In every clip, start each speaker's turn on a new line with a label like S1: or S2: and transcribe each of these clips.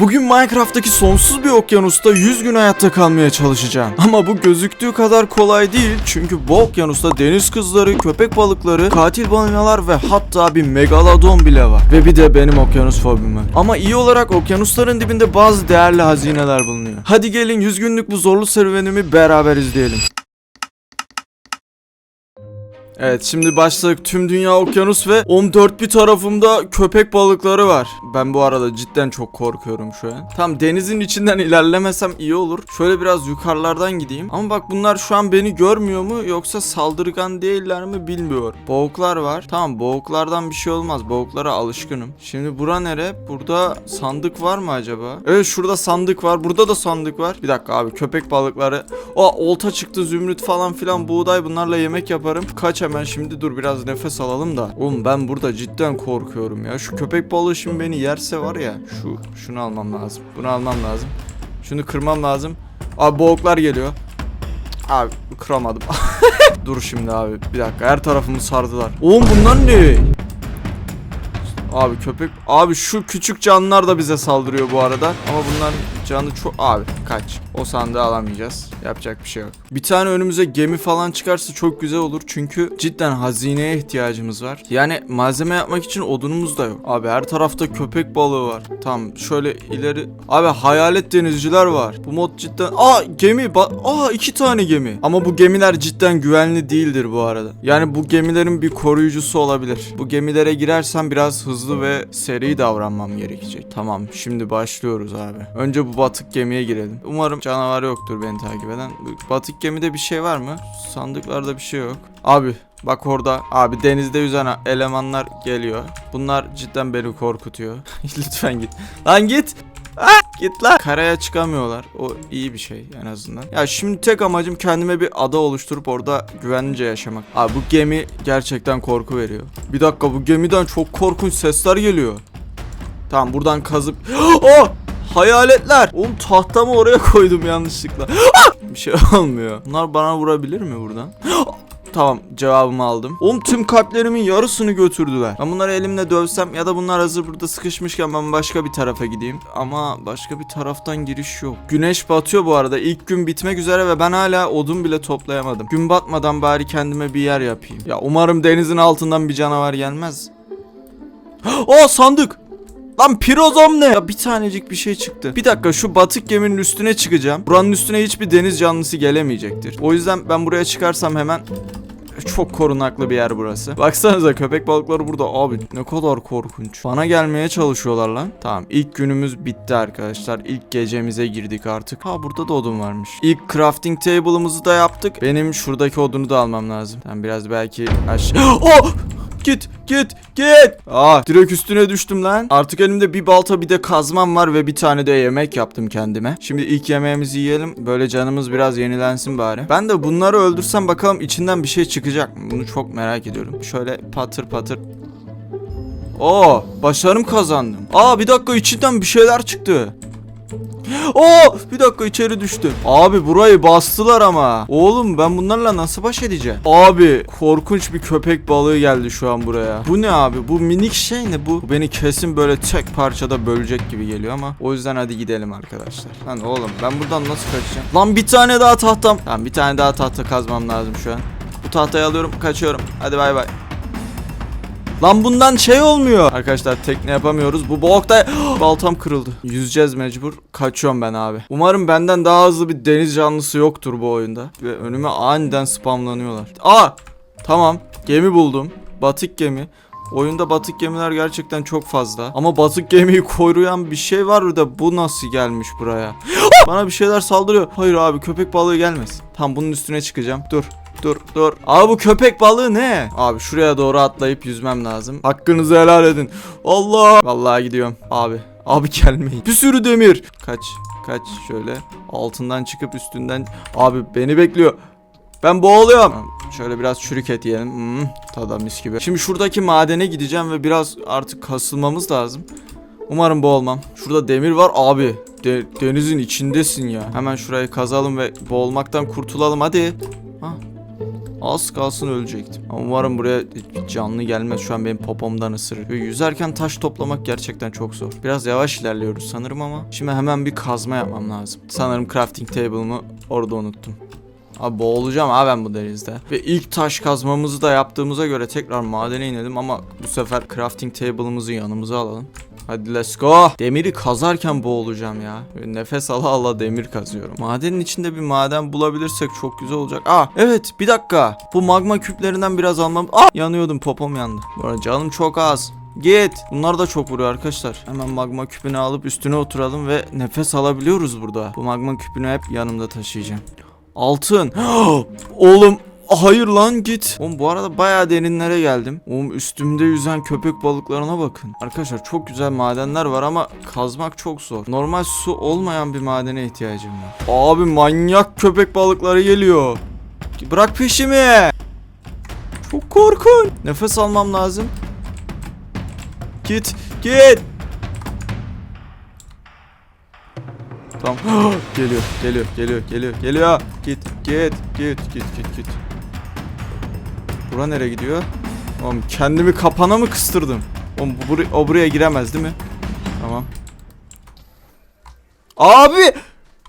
S1: Bugün Minecraft'taki sonsuz bir okyanusta 100 gün hayatta kalmaya çalışacağım. Ama bu gözüktüğü kadar kolay değil çünkü bu okyanusta deniz kızları, köpek balıkları, katil balinalar ve hatta bir megalodon bile var. Ve bir de benim okyanus fobim var. Ama iyi olarak okyanusların dibinde bazı değerli hazineler bulunuyor. Hadi gelin 100 günlük bu zorlu serüvenimi beraber izleyelim. Evet şimdi başladık. Tüm dünya okyanus ve 14 bir tarafımda köpek balıkları var. Ben bu arada cidden çok korkuyorum şu an. Tam denizin içinden ilerlemesem iyi olur. Şöyle biraz yukarılardan gideyim. Ama bak bunlar şu an beni görmüyor mu yoksa saldırgan değiller mi bilmiyorum. Boğuklar var. Tamam boğuklardan bir şey olmaz. Boğuklara alışkınım. Şimdi bura nere? Burada sandık var mı acaba? Evet şurada sandık var. Burada da sandık var. Bir dakika abi köpek balıkları. O olta çıktı zümrüt falan filan buğday bunlarla yemek yaparım. Kaç hemen şimdi dur biraz nefes alalım da. Oğlum ben burada cidden korkuyorum ya. Şu köpek balığı şimdi beni yerse var ya. Şu şunu almam lazım. Bunu almam lazım. Şunu kırmam lazım. Abi boğuklar geliyor. Abi kıramadım. dur şimdi abi bir dakika her tarafımı sardılar. Oğlum bunlar ne? Abi köpek abi şu küçük canlılar da bize saldırıyor bu arada. Ama bunların canı çok abi kaç. O sandığı alamayacağız. Yapacak bir şey yok. Bir tane önümüze gemi falan çıkarsa çok güzel olur. Çünkü cidden hazineye ihtiyacımız var. Yani malzeme yapmak için odunumuz da yok. Abi her tarafta köpek balığı var. Tamam şöyle ileri. Abi hayalet denizciler var. Bu mod cidden aa gemi ba- aa iki tane gemi. Ama bu gemiler cidden güvenli değildir bu arada. Yani bu gemilerin bir koruyucusu olabilir. Bu gemilere girersem biraz hızlı ve seri davranmam gerekecek. Tamam şimdi başlıyoruz abi. Önce bu batık gemiye girelim. Umarım canavar yoktur beni takip eden. Batık gemide bir şey var mı? Sandıklarda bir şey yok. Abi Bak orada abi denizde yüzen elemanlar geliyor. Bunlar cidden beni korkutuyor. Lütfen git. Lan git. Ah, git lan. Karaya çıkamıyorlar. O iyi bir şey en azından. Ya şimdi tek amacım kendime bir ada oluşturup orada güvenlice yaşamak. Abi bu gemi gerçekten korku veriyor. Bir dakika bu gemiden çok korkunç sesler geliyor. Tamam buradan kazıp... Oh! Hayaletler! Oğlum tahtamı oraya koydum yanlışlıkla. Ah! Bir şey olmuyor. Bunlar bana vurabilir mi buradan? Tamam cevabımı aldım. Oğlum tüm kalplerimin yarısını götürdüler. Ben bunları elimle dövsem ya da bunlar hazır burada sıkışmışken ben başka bir tarafa gideyim. Ama başka bir taraftan giriş yok. Güneş batıyor bu arada. İlk gün bitmek üzere ve ben hala odun bile toplayamadım. Gün batmadan bari kendime bir yer yapayım. Ya umarım denizin altından bir canavar gelmez. O sandık. Lan pirozom ne? Ya bir tanecik bir şey çıktı. Bir dakika şu batık geminin üstüne çıkacağım. Buranın üstüne hiçbir deniz canlısı gelemeyecektir. O yüzden ben buraya çıkarsam hemen çok korunaklı bir yer burası. Baksanıza köpek balıkları burada. Abi ne kadar korkunç. Bana gelmeye çalışıyorlar lan. Tamam ilk günümüz bitti arkadaşlar. İlk gecemize girdik artık. Ha burada da odun varmış. İlk crafting table'ımızı da yaptık. Benim şuradaki odunu da almam lazım. Tamam biraz belki aşağı... oh! Git git git. Aa direkt üstüne düştüm lan. Artık elimde bir balta bir de kazmam var ve bir tane de yemek yaptım kendime. Şimdi ilk yemeğimizi yiyelim. Böyle canımız biraz yenilensin bari. Ben de bunları öldürsem bakalım içinden bir şey çıkacak mı? Bunu çok merak ediyorum. Şöyle patır patır. Oo başarım kazandım. Aa bir dakika içinden bir şeyler çıktı. Oo bir dakika içeri düştüm. Abi burayı bastılar ama. Oğlum ben bunlarla nasıl baş edeceğim? Abi korkunç bir köpek balığı geldi şu an buraya. Bu ne abi? Bu minik şey ne bu? Bu beni kesin böyle tek parçada bölecek gibi geliyor ama. O yüzden hadi gidelim arkadaşlar. Lan oğlum ben buradan nasıl kaçacağım? Lan bir tane daha tahtam. Tamam bir tane daha tahta kazmam lazım şu an. Bu tahtayı alıyorum kaçıyorum. Hadi bay bay. Lan bundan şey olmuyor. Arkadaşlar tekne yapamıyoruz. Bu boğukta baltam kırıldı. Yüzeceğiz mecbur. Kaçıyorum ben abi. Umarım benden daha hızlı bir deniz canlısı yoktur bu oyunda. Ve önüme aniden spamlanıyorlar. Aa! Tamam. Gemi buldum. Batık gemi. Oyunda batık gemiler gerçekten çok fazla. Ama batık gemiyi koruyan bir şey var da bu nasıl gelmiş buraya? Bana bir şeyler saldırıyor. Hayır abi köpek balığı gelmesin. Tam bunun üstüne çıkacağım. Dur. Dur dur. Abi bu köpek balığı ne? Abi şuraya doğru atlayıp yüzmem lazım. Hakkınızı helal edin. Allah. Vallahi gidiyorum. Abi. Abi gelmeyin. Bir sürü demir. Kaç. Kaç şöyle. Altından çıkıp üstünden. Abi beni bekliyor. Ben boğuluyorum. Şöyle biraz çürük et yiyelim. Hmm, tadı mis gibi. Şimdi şuradaki madene gideceğim ve biraz artık kasılmamız lazım. Umarım boğulmam. Şurada demir var abi. de- denizin içindesin ya. Hemen şurayı kazalım ve boğulmaktan kurtulalım hadi. Ha. Az kalsın ölecektim. Ama umarım buraya canlı gelmez. Şu an benim popomdan ısırır. Böyle yüzerken taş toplamak gerçekten çok zor. Biraz yavaş ilerliyoruz sanırım ama. Şimdi hemen bir kazma yapmam lazım. Sanırım crafting table'ımı orada unuttum. Abi boğulacağım abi ben bu denizde. Ve ilk taş kazmamızı da yaptığımıza göre tekrar madene inelim ama bu sefer crafting table'ımızı yanımıza alalım. Hadi let's go. Demiri kazarken boğulacağım ya. Nefes ala ala demir kazıyorum. Madenin içinde bir maden bulabilirsek çok güzel olacak. Aa evet bir dakika. Bu magma küplerinden biraz almam. Aa yanıyordum popom yandı. Bu arada canım çok az. Git. Bunlar da çok vuruyor arkadaşlar. Hemen magma küpünü alıp üstüne oturalım ve nefes alabiliyoruz burada. Bu magma küpünü hep yanımda taşıyacağım. Altın. Oğlum Hayır lan git. Oğlum bu arada bayağı derinlere geldim. Oğlum üstümde yüzen köpek balıklarına bakın. Arkadaşlar çok güzel madenler var ama kazmak çok zor. Normal su olmayan bir madene ihtiyacım var. Abi manyak köpek balıkları geliyor. Bırak peşimi. Çok korkun. Nefes almam lazım. Git, git. Tamam. geliyor, geliyor, geliyor, geliyor, geliyor. Git, git, git, git, git, git. Bura nereye gidiyor? Oğlum kendimi kapana mı kıstırdım? Oğlum bu bur- o buraya giremez değil mi? Tamam. Abi!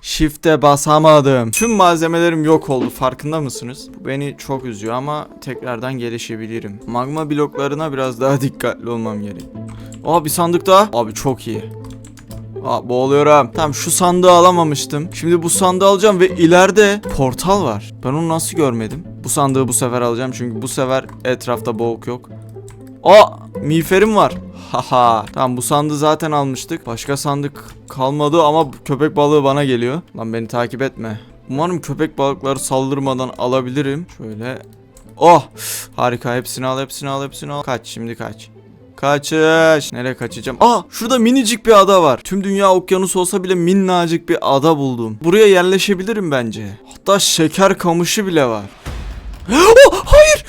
S1: Shift'e basamadım. Tüm malzemelerim yok oldu farkında mısınız? Bu beni çok üzüyor ama tekrardan gelişebilirim. Magma bloklarına biraz daha dikkatli olmam gerek. Aa bir sandık daha. Abi çok iyi. Aa boğuluyorum. Tamam şu sandığı alamamıştım. Şimdi bu sandığı alacağım ve ileride portal var. Ben onu nasıl görmedim? Bu sandığı bu sefer alacağım çünkü bu sefer etrafta boğuk yok. Aa miğferim var. Haha. Tamam bu sandığı zaten almıştık. Başka sandık kalmadı ama köpek balığı bana geliyor. Lan beni takip etme. Umarım köpek balıkları saldırmadan alabilirim. Şöyle. Oh! Harika. Hepsini al, hepsini al, hepsini al. Kaç şimdi kaç. Kaçış. Nereye kaçacağım? Aa şurada minicik bir ada var. Tüm dünya okyanus olsa bile minnacık bir ada buldum. Buraya yerleşebilirim bence. Hatta şeker kamışı bile var. Oh, hayır.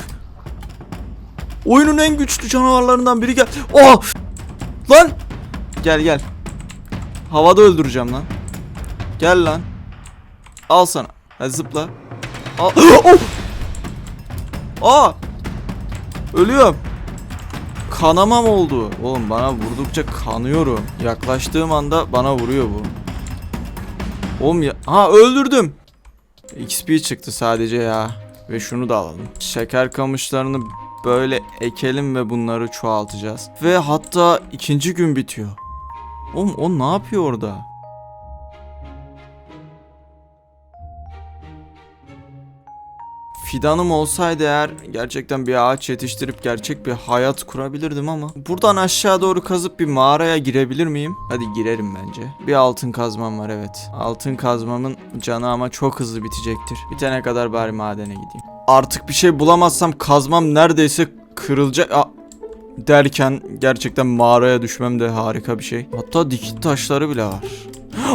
S1: Oyunun en güçlü canavarlarından biri gel. Oh! Lan! Gel gel. Havada öldüreceğim lan. Gel lan. Al sana. Hadi zıpla. Al. Oh! Aa! Ölüyorum. Kanamam oldu. Oğlum bana vurdukça kanıyorum. Yaklaştığım anda bana vuruyor bu. Oğlum ya... Ha öldürdüm. XP çıktı sadece ya. Ve şunu da alalım. Şeker kamışlarını böyle ekelim ve bunları çoğaltacağız. Ve hatta ikinci gün bitiyor. Oğlum o ne yapıyor orada? Fidanım olsaydı eğer gerçekten bir ağaç yetiştirip gerçek bir hayat kurabilirdim ama buradan aşağı doğru kazıp bir mağaraya girebilir miyim? Hadi girerim bence. Bir altın kazmam var evet. Altın kazmamın canı ama çok hızlı bitecektir. Bitene kadar bari madene gideyim. Artık bir şey bulamazsam kazmam neredeyse kırılacak. Aa, derken gerçekten mağaraya düşmem de harika bir şey. Hatta dikit taşları bile var.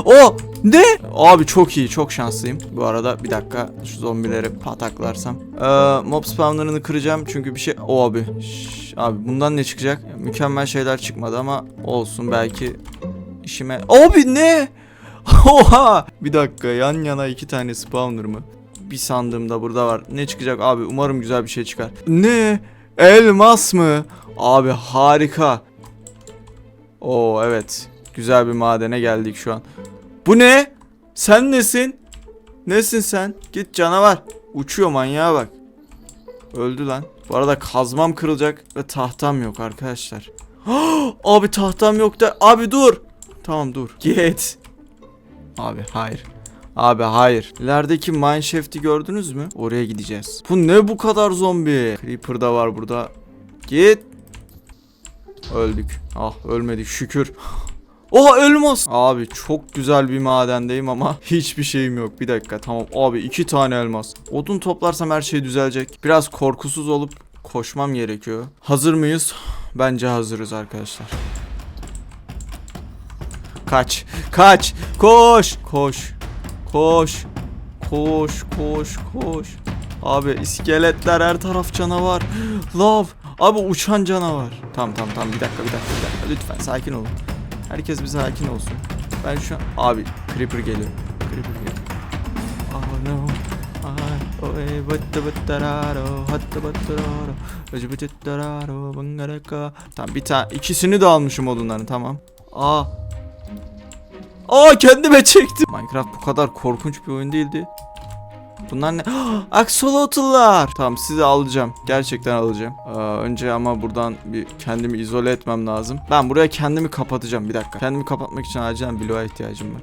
S1: O ne? Abi çok iyi çok şanslıyım. Bu arada bir dakika şu zombileri pataklarsam. Ee, mob spawnlarını kıracağım çünkü bir şey... O abi. Şş, abi bundan ne çıkacak? Mükemmel şeyler çıkmadı ama olsun belki işime... Abi ne? Oha! Bir dakika yan yana iki tane spawner mı? Bir sandığım da burada var. Ne çıkacak abi? Umarım güzel bir şey çıkar. Ne? Elmas mı? Abi harika. Oo evet. Güzel bir madene geldik şu an. Bu ne? Sen nesin? Nesin sen? Git canavar. Uçuyor manyağa bak. Öldü lan. Bu arada kazmam kırılacak ve tahtam yok arkadaşlar. Abi tahtam yok da. Abi dur. Tamam dur. Git. Abi hayır. Abi hayır. İlerideki mineshaft'i gördünüz mü? Oraya gideceğiz. Bu ne bu kadar zombi? Creeper da var burada. Git. Öldük. Ah ölmedik şükür. Oha elmas. Abi çok güzel bir madendeyim ama hiçbir şeyim yok. Bir dakika tamam abi iki tane elmas. Odun toplarsam her şey düzelecek. Biraz korkusuz olup koşmam gerekiyor. Hazır mıyız? Bence hazırız arkadaşlar. Kaç. Kaç. Koş. Koş. Koş. Koş. Koş. Koş. Abi iskeletler her taraf canavar. Love. Abi uçan canavar. Tamam tamam tamam bir dakika bir dakika bir dakika. Lütfen sakin olun. Herkes bir sakin olsun. Ben şu an... Abi Creeper geliyor. Creeper geliyor. Oh no. Hattı bıttıraro, acı bıttıraro, bangaraka. Tamam bir tane ikisini de almışım odunların tamam. Aa. Aa kendime çektim. Minecraft bu kadar korkunç bir oyun değildi. Bunlar ne? Axolotl'lar. Tamam sizi alacağım. Gerçekten alacağım. Ee, önce ama buradan bir kendimi izole etmem lazım. Ben buraya kendimi kapatacağım. Bir dakika. Kendimi kapatmak için acilen bloğa ihtiyacım var.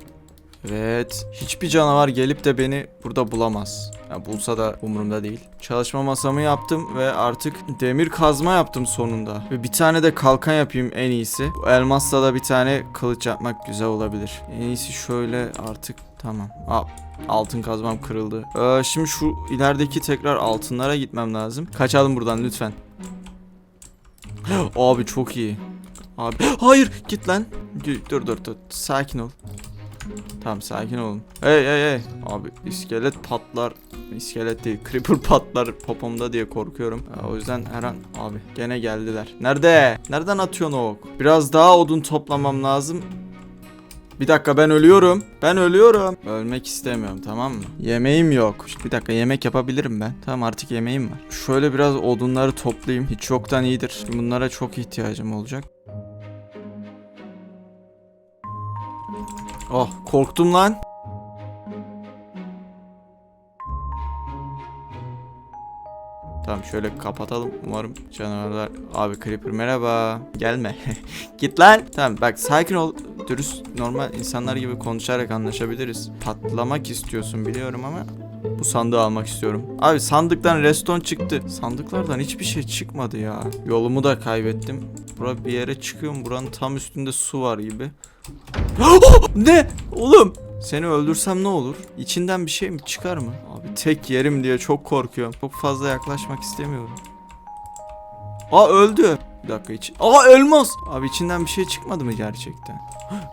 S1: Evet. Hiçbir canavar gelip de beni burada bulamaz. Ya bulsa da umurumda değil. Çalışma masamı yaptım ve artık demir kazma yaptım sonunda. Ve bir tane de kalkan yapayım en iyisi. Bu elmasla da bir tane kılıç yapmak güzel olabilir. En iyisi şöyle artık tamam. Aa, altın kazmam kırıldı. Ee, şimdi şu ilerideki tekrar altınlara gitmem lazım. Kaçalım buradan lütfen. Abi çok iyi. Abi hayır git lan. Dur dur dur. Sakin ol. Tamam sakin olun. Hey hey hey. Abi iskelet patlar. İskelet değil. Creeper patlar popomda diye korkuyorum. Ee, o yüzden her an abi gene geldiler. Nerede? Nereden atıyorsun o ok? Biraz daha odun toplamam lazım. Bir dakika ben ölüyorum. Ben ölüyorum. Ölmek istemiyorum tamam mı? Yemeğim yok. Bir dakika yemek yapabilirim ben. Tamam artık yemeğim var. Şöyle biraz odunları toplayayım. Hiç yoktan iyidir. Bunlara çok ihtiyacım olacak. Oh korktum lan. Tamam şöyle kapatalım. Umarım canavarlar... Abi Creeper merhaba. Gelme. Git lan. Tamam bak sakin ol. Dürüst normal insanlar gibi konuşarak anlaşabiliriz. Patlamak istiyorsun biliyorum ama bu sandığı almak istiyorum. Abi sandıktan reston çıktı. Sandıklardan hiçbir şey çıkmadı ya. Yolumu da kaybettim. Bura bir yere çıkıyorum. Buranın tam üstünde su var gibi. ne? Oğlum. Seni öldürsem ne olur? İçinden bir şey mi çıkar mı? Abi tek yerim diye çok korkuyorum. Çok fazla yaklaşmak istemiyorum. Aa öldü. Bir dakika için. Aa elmas. Abi içinden bir şey çıkmadı mı gerçekten?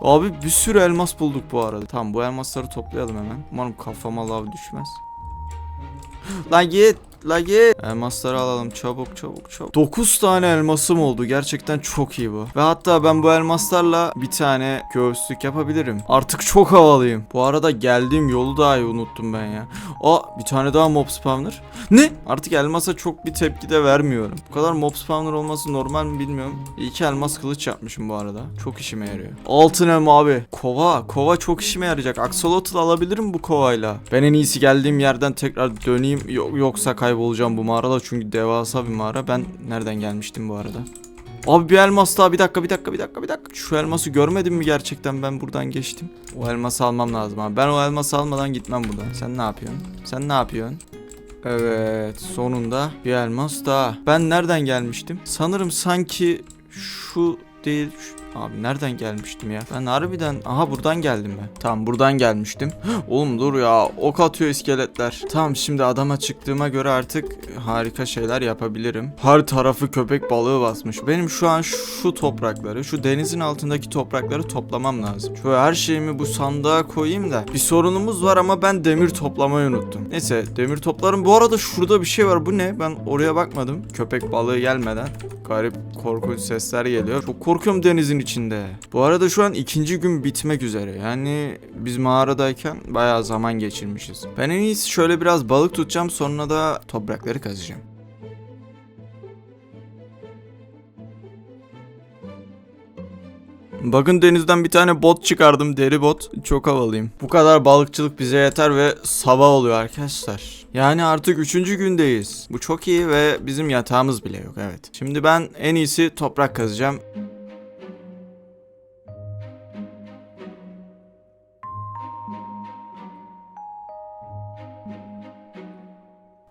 S1: Abi bir sürü elmas bulduk bu arada. Tamam bu elmasları toplayalım hemen. Umarım kafama lav düşmez. Lan git. La git. Elmasları alalım çabuk çabuk çabuk. 9 tane elmasım oldu. Gerçekten çok iyi bu. Ve hatta ben bu elmaslarla bir tane göğüslük yapabilirim. Artık çok havalıyım. Bu arada geldiğim yolu dahi unuttum ben ya. Aa bir tane daha mob spawner. Ne? Artık elmasa çok bir tepki de vermiyorum. Bu kadar mob spawner olması normal mi bilmiyorum. İyi ki elmas kılıç yapmışım bu arada. Çok işime yarıyor. Altın elma abi. Kova. Kova çok işime yarayacak. Axolotl alabilirim bu kovayla. Ben en iyisi geldiğim yerden tekrar döneyim. Yo- yoksa kaybolacağım bu mağarada. Çünkü devasa bir mağara. Ben nereden gelmiştim bu arada? Abi bir elmas daha bir dakika bir dakika bir dakika bir dakika. Şu elması görmedim mi gerçekten ben buradan geçtim. O elması almam lazım abi. Ben o elması almadan gitmem buradan. Sen ne yapıyorsun? Sen ne yapıyorsun? Evet sonunda bir elmas daha. Ben nereden gelmiştim? Sanırım sanki şu değil şu- Abi nereden gelmiştim ya? Ben harbiden aha buradan geldim ben. Tamam buradan gelmiştim. Oğlum dur ya ok atıyor iskeletler. Tamam şimdi adama çıktığıma göre artık harika şeyler yapabilirim. Her tarafı köpek balığı basmış. Benim şu an şu toprakları, şu denizin altındaki toprakları toplamam lazım. Şöyle her şeyimi bu sandığa koyayım da. Bir sorunumuz var ama ben demir toplamayı unuttum. Neyse demir toplarım. Bu arada şurada bir şey var. Bu ne? Ben oraya bakmadım. Köpek balığı gelmeden. Garip korkunç sesler geliyor. Çok korkuyorum denizin içinde. Bu arada şu an ikinci gün bitmek üzere. Yani biz mağaradayken bayağı zaman geçirmişiz. Ben en iyisi şöyle biraz balık tutacağım sonra da toprakları kazacağım. Bakın denizden bir tane bot çıkardım deri bot. Çok havalıyım. Bu kadar balıkçılık bize yeter ve sabah oluyor arkadaşlar. Yani artık üçüncü gündeyiz. Bu çok iyi ve bizim yatağımız bile yok evet. Şimdi ben en iyisi toprak kazacağım.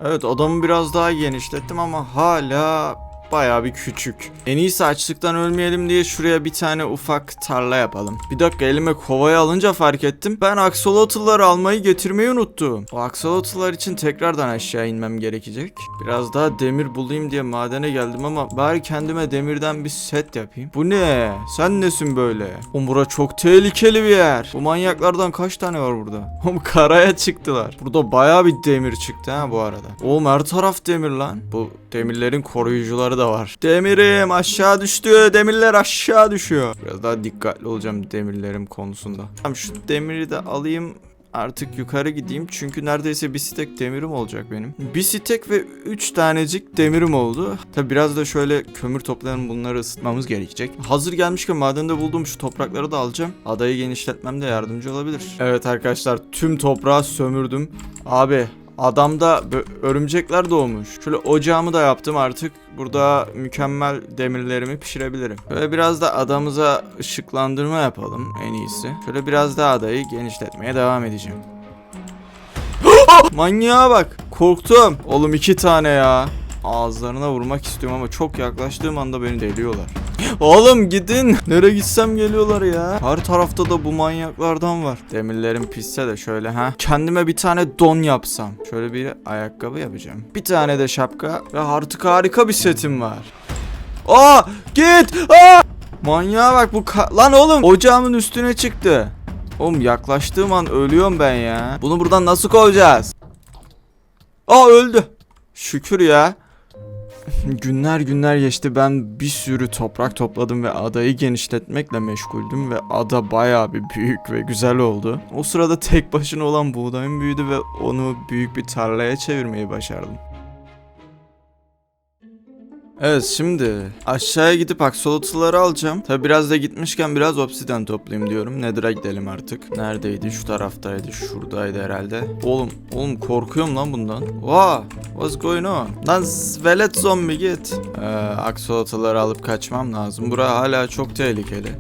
S1: Evet odamı biraz daha genişlettim ama hala bayağı bir küçük. En iyisi açlıktan ölmeyelim diye şuraya bir tane ufak tarla yapalım. Bir dakika elime kovayı alınca fark ettim. Ben aksolotluları almayı getirmeyi unuttum. O aksolotlular için tekrardan aşağı inmem gerekecek. Biraz daha demir bulayım diye madene geldim ama bari kendime demirden bir set yapayım. Bu ne? Sen nesin böyle? Oğlum bura çok tehlikeli bir yer. Bu manyaklardan kaç tane var burada? Oğlum karaya çıktılar. Burada bayağı bir demir çıktı ha bu arada. Oğlum her taraf demir lan. Bu demirlerin koruyucuları da var. Demirim aşağı düştü. Demirler aşağı düşüyor. Biraz daha dikkatli olacağım demirlerim konusunda. Tamam şu demiri de alayım. artık yukarı gideyim. Çünkü neredeyse bir stek demirim olacak benim. Bir stek ve 3 tanecik demirim oldu. Tabi biraz da şöyle kömür toplayalım bunları ısıtmamız gerekecek. Hazır gelmişken madende bulduğum şu toprakları da alacağım. Adayı genişletmemde yardımcı olabilir. Evet arkadaşlar tüm toprağı sömürdüm. Abi Adamda örümcekler doğmuş. Şöyle ocağımı da yaptım artık. Burada mükemmel demirlerimi pişirebilirim. Böyle biraz da adamıza ışıklandırma yapalım en iyisi. Şöyle biraz daha adayı genişletmeye devam edeceğim. Manyağa bak. Korktum. Oğlum iki tane ya. Ağızlarına vurmak istiyorum ama çok yaklaştığım anda beni deliyorlar. Oğlum gidin. Nereye gitsem geliyorlar ya. Her tarafta da bu manyaklardan var. Demirlerim pisse de şöyle ha. Kendime bir tane don yapsam. Şöyle bir ayakkabı yapacağım. Bir tane de şapka ve artık harika bir setim var. Aa git. Aa! Manyağa bak bu lan oğlum ocağımın üstüne çıktı. Oğlum yaklaştığım an ölüyorum ben ya. Bunu buradan nasıl kovacağız? Aa öldü. Şükür ya. Günler günler geçti ben bir sürü toprak topladım ve adayı genişletmekle meşguldüm ve ada bayağı bir büyük ve güzel oldu. O sırada tek başına olan buğdayım büyüdü ve onu büyük bir tarlaya çevirmeyi başardım. Evet şimdi aşağıya gidip aksolotuları alacağım. Tabi biraz da gitmişken biraz obsiden toplayayım diyorum. Nether'a gidelim artık. Neredeydi? Şu taraftaydı. Şuradaydı herhalde. Oğlum, oğlum korkuyorum lan bundan. Wow, what's going on? Lan velet zombi git. Ee, aksolotuları alıp kaçmam lazım. Bura hala çok tehlikeli.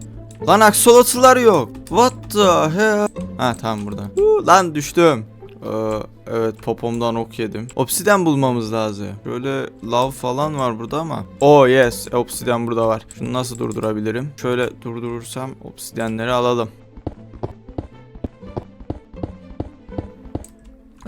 S1: Lan aksolotular yok. What the hell? Ha tamam burada. Lan düştüm. Ee, evet popomdan ok yedim. Obsiden bulmamız lazım. Şöyle lav falan var burada ama. Oh yes obsiden burada var. Şunu nasıl durdurabilirim? Şöyle durdurursam obsidenleri alalım.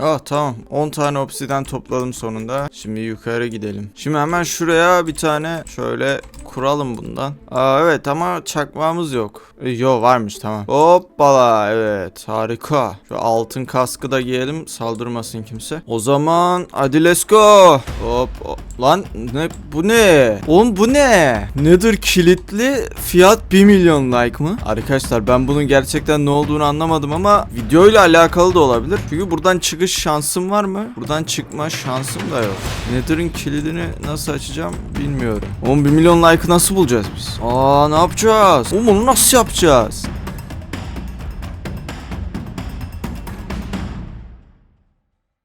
S1: Ah tamam 10 tane obsiden topladım sonunda. Şimdi yukarı gidelim. Şimdi hemen şuraya bir tane şöyle kuralım bundan. Aa evet ama çakmağımız yok. E, Yo varmış tamam. Hoppala evet harika. Şu altın kaskı da giyelim saldırmasın kimse. O zaman hadi let's go. Hop, hop. Lan ne bu ne? Oğlum bu ne? Nedir kilitli fiyat 1 milyon like mı? Arkadaşlar ben bunun gerçekten ne olduğunu anlamadım ama videoyla alakalı da olabilir. Çünkü buradan çıkış şansım var mı? Buradan çıkma şansım da yok. Nether'ın kilidini nasıl açacağım bilmiyorum. Oğlum 1 milyon like'ı nasıl bulacağız biz? Aa ne yapacağız? Oğlum onu nasıl yapacağız?